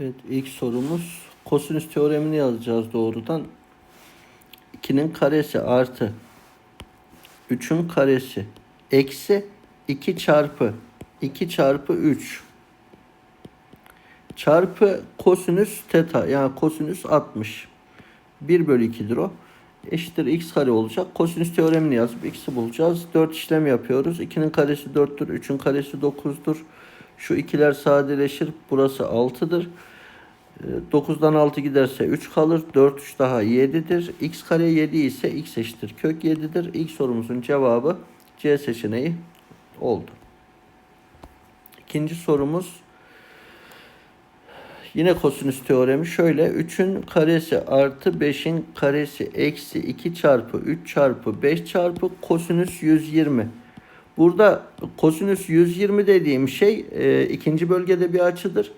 Evet ilk sorumuz kosinüs teoremini yazacağız doğrudan. 2'nin karesi artı 3'ün karesi eksi 2 çarpı 2 çarpı 3 çarpı kosinüs teta yani kosinüs 60 1 bölü 2'dir o. Eşittir x kare olacak. Kosinüs teoremini yazıp x'i bulacağız. 4 işlem yapıyoruz. 2'nin karesi 4'tür. 3'ün karesi 9'dur. Şu ikiler sadeleşir. Burası 6'dır. 9'dan 6 giderse 3 kalır. 4 3 daha 7'dir. x kare 7 ise x eşittir. Kök 7'dir. İlk sorumuzun cevabı C seçeneği oldu. İkinci sorumuz Yine kosinüs teoremi şöyle. 3'ün karesi artı 5'in karesi eksi 2 çarpı 3 çarpı 5 çarpı kosinüs 120. Burada kosinüs 120 dediğim şey e, ikinci bölgede bir açıdır.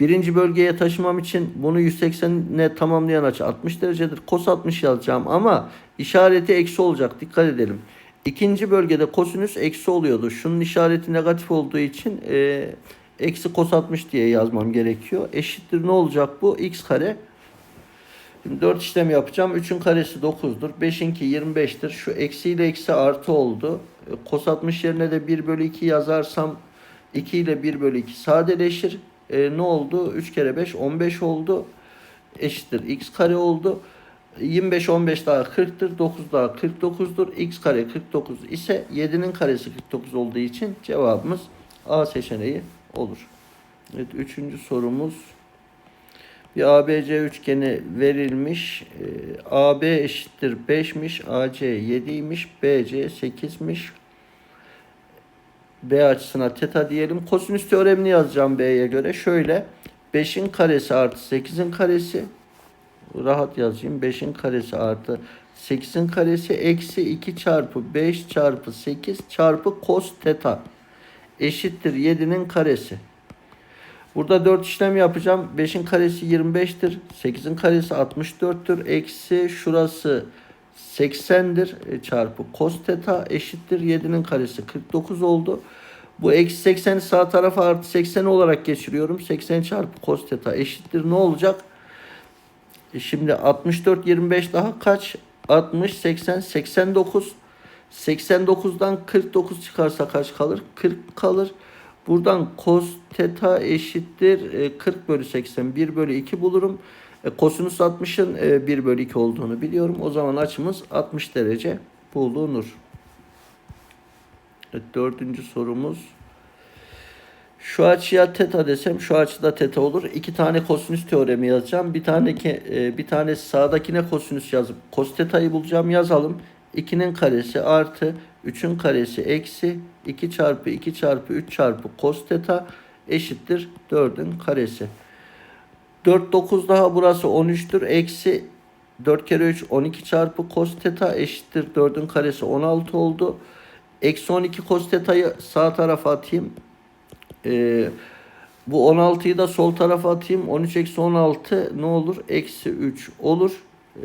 Birinci bölgeye taşımam için bunu 180'e tamamlayan açı 60 derecedir. Kos 60 yazacağım ama işareti eksi olacak. Dikkat edelim. İkinci bölgede kosinüs eksi oluyordu. Şunun işareti negatif olduğu için e, eksi kos 60 diye yazmam gerekiyor. Eşittir ne olacak bu? x kare. Şimdi 4 işlem yapacağım. 3'ün karesi 9'dur. 5'inki 25'tir. Şu eksi ile eksi artı oldu. E, Kos 60 yerine de 1 bölü 2 yazarsam 2 ile 1 bölü 2 sadeleşir. E, ne oldu? 3 kere 5 15 oldu. Eşittir x kare oldu. 25 15 daha 40'tır. 9 daha 49'dur. x kare 49 ise 7'nin karesi 49 olduğu için cevabımız A seçeneği olur. Evet, üçüncü sorumuz. Bir ABC üçgeni verilmiş. Ee, AB eşittir 5'miş. AC 7'ymiş. BC 8'miş. B açısına teta diyelim. Kosinüs teoremini yazacağım B'ye göre. Şöyle 5'in karesi artı 8'in karesi rahat yazayım. 5'in karesi artı 8'in karesi eksi 2 çarpı 5 çarpı 8 çarpı cos teta eşittir 7'nin karesi. Burada 4 işlem yapacağım. 5'in karesi 25'tir. 8'in karesi 64'tür. Eksi şurası 80'dir. E, çarpı cos teta eşittir. 7'nin karesi 49 oldu. Bu eksi 80'i sağ tarafa artı 80 olarak geçiriyorum. 80 çarpı cos teta eşittir. Ne olacak? E şimdi 64 25 daha kaç? 60 80 89 89'dan 49 çıkarsa kaç kalır? 40 kalır. Buradan cos teta eşittir e, 40 bölü 80 1 bölü 2 bulurum. E, kosinüs 60'ın e, 1 bölü 2 olduğunu biliyorum. O zaman açımız 60 derece bulunur. Evet, dördüncü sorumuz. Şu açıya teta desem şu açıda teta olur. İki tane kosinüs teoremi yazacağım. Bir tane e, bir tane sağdakine kosinüs yazıp kos teta'yı bulacağım. Yazalım. 2'nin karesi artı 3'ün karesi eksi 2 çarpı 2 çarpı 3 çarpı cos teta eşittir 4'ün karesi. 4 9 daha burası 13'tür. Eksi 4 kere 3 12 çarpı cos teta eşittir 4'ün karesi 16 oldu. Eksi 12 cos teta'yı sağ tarafa atayım. Ee, bu 16'yı da sol tarafa atayım. 13 eksi 16 ne olur? Eksi 3 olur. Ee,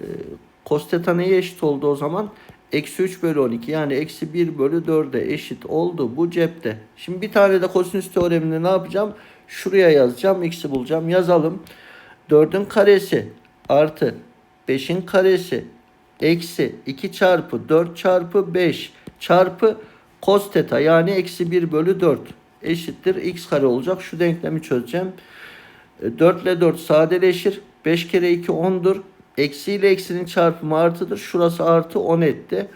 cos teta neye eşit oldu o zaman? Eksi 3 bölü 12 yani eksi 1 bölü 4'e eşit oldu. Bu cepte. Şimdi bir tane de kosinüs teoremini ne yapacağım? Şuraya yazacağım. X'i bulacağım. Yazalım. 4'ün karesi artı 5'in karesi eksi 2 çarpı 4 çarpı 5 çarpı cos teta yani eksi 1 bölü 4 eşittir x kare olacak. Şu denklemi çözeceğim. 4 ile 4 sadeleşir. 5 kere 2 10'dur. Eksi ile eksinin çarpımı artıdır. Şurası artı 10 etti.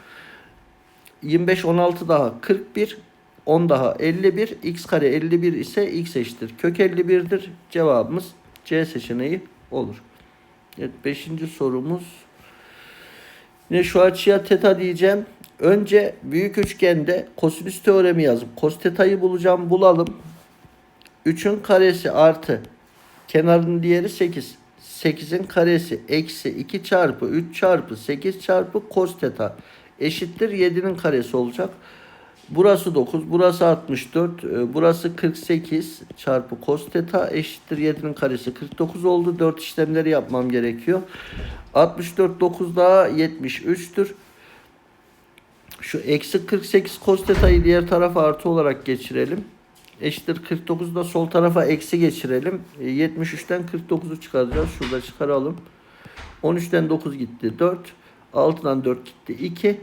25 16 daha 41. 10 daha 51. X kare 51 ise x eşittir. Kök 51'dir. Cevabımız C seçeneği olur. Evet 5. sorumuz. Yine şu açıya teta diyeceğim. Önce büyük üçgende kosinüs teoremi yazıp kos teta'yı bulacağım. Bulalım. 3'ün karesi artı kenarın diğeri 8. 8'in karesi eksi 2 çarpı 3 çarpı 8 çarpı cos teta eşittir 7'nin karesi olacak. Burası 9, burası 64, e, burası 48 çarpı cos teta eşittir 7'nin karesi 49 oldu. 4 işlemleri yapmam gerekiyor. 64 9 daha 73'tür. Şu eksi 48 cos teta'yı diğer tarafa artı olarak geçirelim. eşittir 49'u da sol tarafa eksi geçirelim. E, 73'ten 49'u çıkaracağız. Şurada çıkaralım. 13'ten 9 gitti 4. 6'dan 4 gitti 2.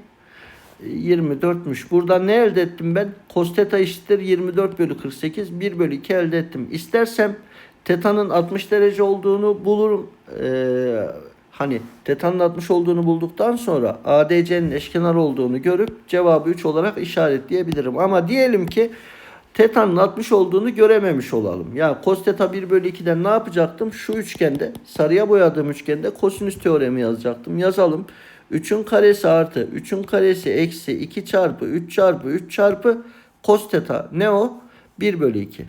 E, 24'müş. Buradan ne elde ettim ben? Cos theta eşittir 24 bölü 48. 1 bölü 2 elde ettim. İstersem teta'nın 60 derece olduğunu bulurum. Ee, hani teta'nın 60 olduğunu bulduktan sonra ADC'nin eşkenar olduğunu görüp cevabı 3 olarak işaretleyebilirim. Ama diyelim ki teta'nın 60 olduğunu görememiş olalım. Yani cos theta 1 bölü 2'den ne yapacaktım? Şu üçgende sarıya boyadığım üçgende kosinüs teoremi yazacaktım. Yazalım. 3'ün karesi artı 3'ün karesi eksi 2 çarpı 3 çarpı 3 çarpı cos theta ne o? 1 bölü 2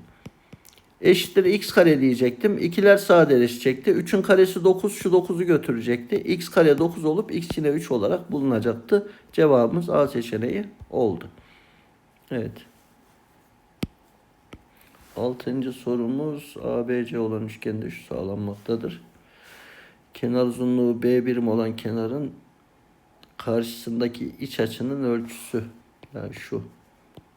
eşittir x kare diyecektim. İkiler sadeleşecekti. 3'ün karesi 9 şu 9'u götürecekti. x kare 9 olup x içine 3 olarak bulunacaktı. Cevabımız A seçeneği oldu. Evet. Altıncı sorumuz ABC olan üçgende şu sağlanmaktadır. Kenar uzunluğu B birim olan kenarın karşısındaki iç açının ölçüsü. Yani şu.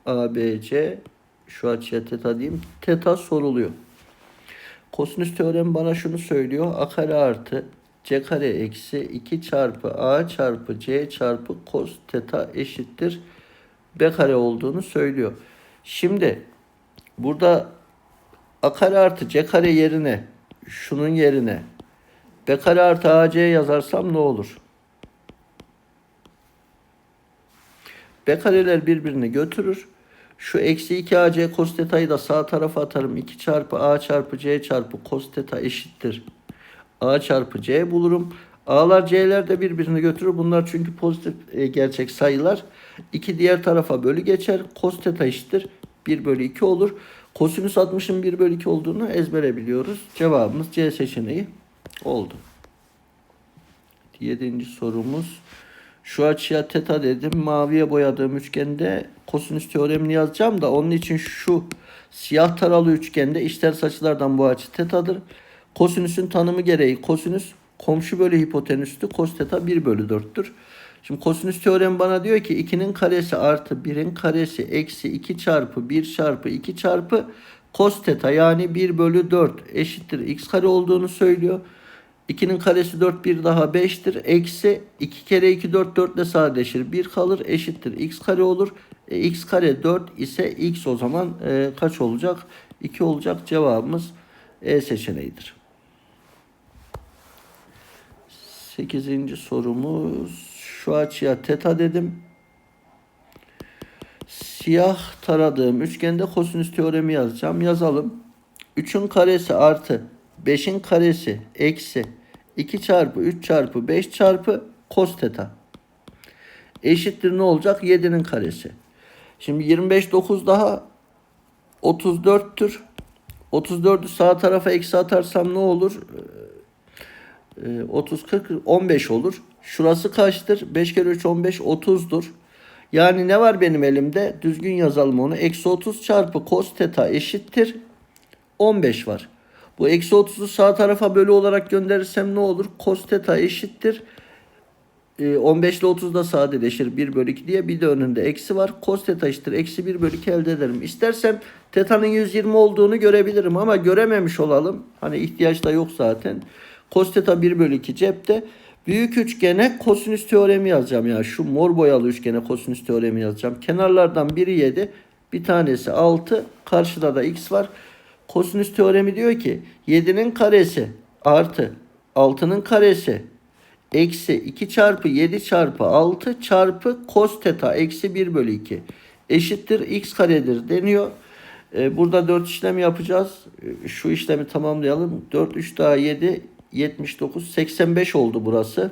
ABC şu açıya teta diyeyim. Teta soruluyor. Kosinüs teoremi bana şunu söylüyor. A kare artı C kare eksi 2 çarpı A çarpı C çarpı cos teta eşittir B kare olduğunu söylüyor. Şimdi burada A kare artı C kare yerine şunun yerine B kare artı AC yazarsam ne olur? B kareler birbirini götürür. Şu eksi 2 AC cos teta'yı da sağ tarafa atarım. 2 çarpı A çarpı C çarpı cos teta eşittir. A çarpı C bulurum. A'lar C'ler de birbirini götürür. Bunlar çünkü pozitif e, gerçek sayılar. 2 diğer tarafa bölü geçer. Cos teta eşittir. 1 bölü 2 olur. Kosinüs 60'ın 1 bölü 2 olduğunu ezbere biliyoruz. Cevabımız C seçeneği oldu. Yedinci sorumuz. Şu açıya teta dedim. Maviye boyadığım üçgende kosinüs teoremini yazacağım da onun için şu siyah taralı üçgende işters açılardan bu açı tetadır. Kosinüsün tanımı gereği kosinüs komşu bölü hipotenüstü kos teta 1 bölü 4'tür. Şimdi kosinüs teoremi bana diyor ki 2'nin karesi artı 1'in karesi eksi 2 çarpı 1 çarpı 2 çarpı kos teta yani 1 bölü 4 eşittir x kare olduğunu söylüyor. 2'nin karesi 4 bir daha 5'tir. Eksi 2 kere 2 4 4 ile sadeleşir. 1 kalır eşittir. x kare olur. E, x kare 4 ise x o zaman e, kaç olacak? 2 olacak. Cevabımız E seçeneğidir. 8. sorumuz şu açıya teta dedim. Siyah taradığım üçgende kosinüs teoremi yazacağım. Yazalım. 3'ün karesi artı 5'in karesi eksi 2 çarpı 3 çarpı 5 çarpı cos theta. Eşittir ne olacak? 7'nin karesi. Şimdi 25 9 daha 34'tür. 34'ü sağ tarafa eksi atarsam ne olur? Ee, 30 40 15 olur. Şurası kaçtır? 5 kere 3 15 30'dur. Yani ne var benim elimde? Düzgün yazalım onu. Eksi 30 çarpı cos theta eşittir. 15 var. Bu eksi 30'u sağ tarafa bölü olarak gönderirsem ne olur? Cos theta eşittir. 15 ile 30 da sadeleşir 1 bölü 2 diye bir de önünde eksi var. Cos theta eşittir. Eksi 1 bölü 2 elde ederim. İstersem teta'nın 120 olduğunu görebilirim ama görememiş olalım. Hani ihtiyaç da yok zaten. Cos theta 1 bölü 2 cepte. Büyük üçgene kosinüs teoremi yazacağım. Yani şu mor boyalı üçgene kosinüs teoremi yazacağım. Kenarlardan biri 7. Bir tanesi 6. Karşıda da x var. Kosinüs teoremi diyor ki 7'nin karesi artı 6'nın karesi eksi 2 çarpı 7 çarpı 6 çarpı cos theta eksi 1 bölü 2 eşittir x karedir deniyor. Ee, burada 4 işlem yapacağız. Ee, şu işlemi tamamlayalım. 4 3 daha 7 79 85 oldu burası.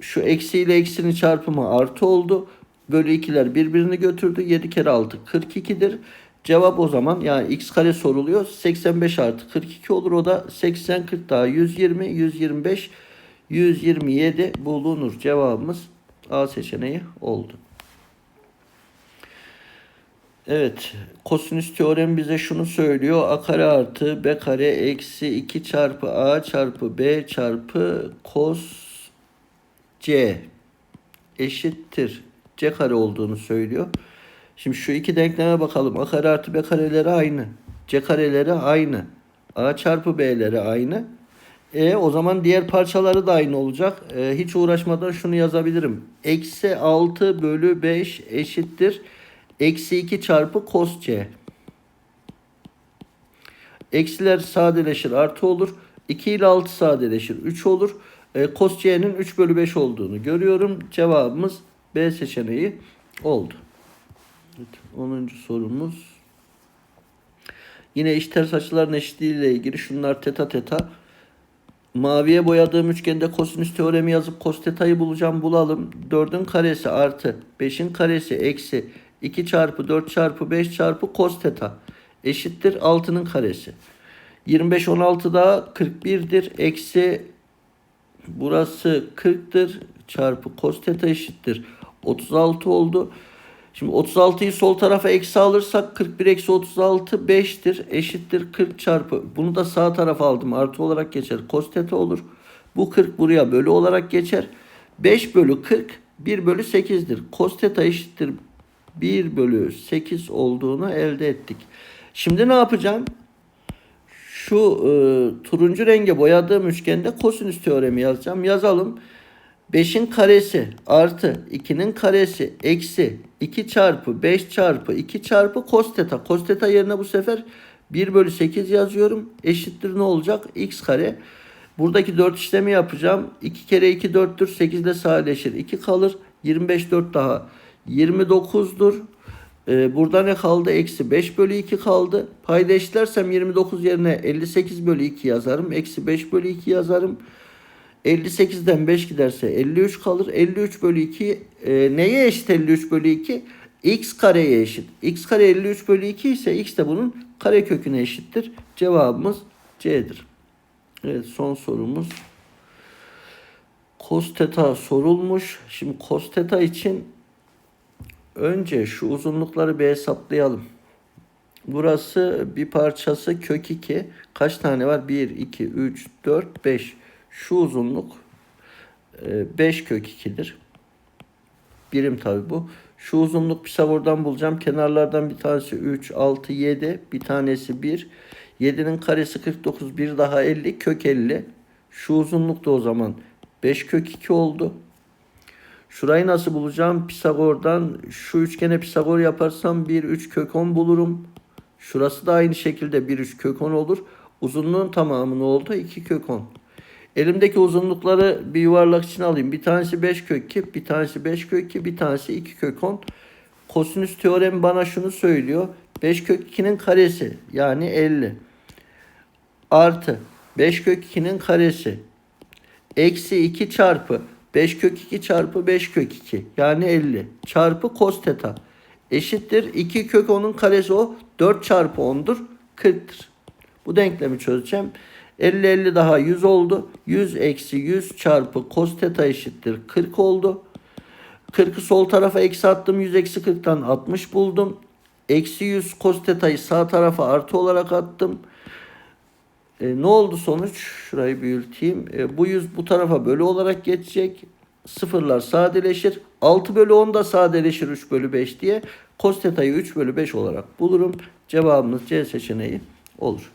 Şu eksi ile eksinin çarpımı artı oldu. Bölü 2'ler birbirini götürdü. 7 kere 6 42'dir. Cevap o zaman yani x kare soruluyor. 85 artı 42 olur. O da 80 40 daha 120 125 127 bulunur. Cevabımız A seçeneği oldu. Evet. Kosinüs teoremi bize şunu söylüyor. A kare artı B kare eksi 2 çarpı A çarpı B çarpı cos C eşittir. C kare olduğunu söylüyor. Şimdi şu iki denkleme bakalım. A kare artı B kareleri aynı. C kareleri aynı. A çarpı B'leri aynı. E o zaman diğer parçaları da aynı olacak. E, hiç uğraşmadan şunu yazabilirim. Eksi 6 bölü 5 eşittir. Eksi 2 çarpı cos C. Eksiler sadeleşir artı olur. 2 ile 6 sadeleşir 3 olur. E, cos C'nin 3 bölü 5 olduğunu görüyorum. Cevabımız B seçeneği oldu. Evet, 10. sorumuz. Yine iç ters açıların eşitliği ile ilgili şunlar teta teta. Maviye boyadığım üçgende kosinüs teoremi yazıp cos teta'yı bulacağım bulalım. 4'ün karesi artı 5'in karesi eksi 2 çarpı 4 çarpı 5 çarpı cos teta eşittir 6'nın karesi. 25 16 daha 41'dir. Eksi burası 40'tır çarpı cos teta eşittir 36 oldu. Şimdi 36'yı sol tarafa eksi alırsak 41 eksi 36 5'tir. Eşittir 40 çarpı. Bunu da sağ tarafa aldım. Artı olarak geçer. Cos theta olur. Bu 40 buraya bölü olarak geçer. 5 bölü 40 1 bölü 8'dir. Cos theta eşittir 1 bölü 8 olduğunu elde ettik. Şimdi ne yapacağım? Şu e, turuncu renge boyadığım üçgende kosinüs teoremi yazacağım. Yazalım. 5'in karesi artı 2'nin karesi eksi 2 çarpı 5 çarpı 2 çarpı cos theta. Cos theta yerine bu sefer 1 bölü 8 yazıyorum. Eşittir ne olacak? x kare. Buradaki 4 işlemi yapacağım. 2 kere 2 4'tür. 8 ile sadeleşir. 2 kalır. 25 4 daha. 29'dur. Ee, burada ne kaldı? Eksi 5 bölü 2 kaldı. Payda eşitlersem 29 yerine 58 bölü 2 yazarım. Eksi 5 bölü 2 yazarım. 58'den 5 giderse 53 kalır. 53 bölü 2 e, neye eşit 53 bölü 2? x kareye eşit. x kare 53 bölü 2 ise x de bunun kare köküne eşittir. Cevabımız C'dir. Evet son sorumuz. Cos theta sorulmuş. Şimdi cos theta için önce şu uzunlukları bir hesaplayalım. Burası bir parçası kök 2. Kaç tane var? 1, 2, 3, 4, 5. Şu uzunluk 5 kök 2'dir. Birim tabi bu. Şu uzunluk Pisagor'dan bulacağım. Kenarlardan bir tanesi 3, 6, 7. Bir tanesi 1. 7'nin karesi 49. Bir daha 50. Kök 50. Şu uzunluk da o zaman 5 kök 2 oldu. Şurayı nasıl bulacağım? Pisagor'dan şu üçgene Pisagor yaparsam 1, 3 kök 10 bulurum. Şurası da aynı şekilde 1, 3 kök 10 olur. Uzunluğun tamamı ne oldu? 2 kök 10. Elimdeki uzunlukları bir yuvarlak için alayım. Bir tanesi 5 kök 2, bir tanesi 5 kök 2, bir tanesi 2 kök 10. Kosinüs teoremi bana şunu söylüyor. 5 kök 2'nin karesi yani 50 artı 5 kök 2'nin karesi eksi 2 çarpı 5 kök 2 çarpı 5 kök 2 yani 50 çarpı cos theta eşittir 2 kök 10'un karesi o 4 çarpı 10'dur 40'tır. Bu denklemi çözeceğim. 50 50 daha 100 oldu. 100 eksi 100 çarpı cos theta eşittir 40 oldu. 40'ı sol tarafa eksi attım. 100 eksi 40'tan 60 buldum. Eksi 100 cos theta'yı sağ tarafa artı olarak attım. E, ne oldu sonuç? Şurayı büyüteyim. E, bu 100 bu tarafa bölü olarak geçecek. Sıfırlar sadeleşir. 6 bölü 10 da sadeleşir 3 bölü 5 diye. Cos theta'yı 3 bölü 5 olarak bulurum. Cevabımız C seçeneği olur.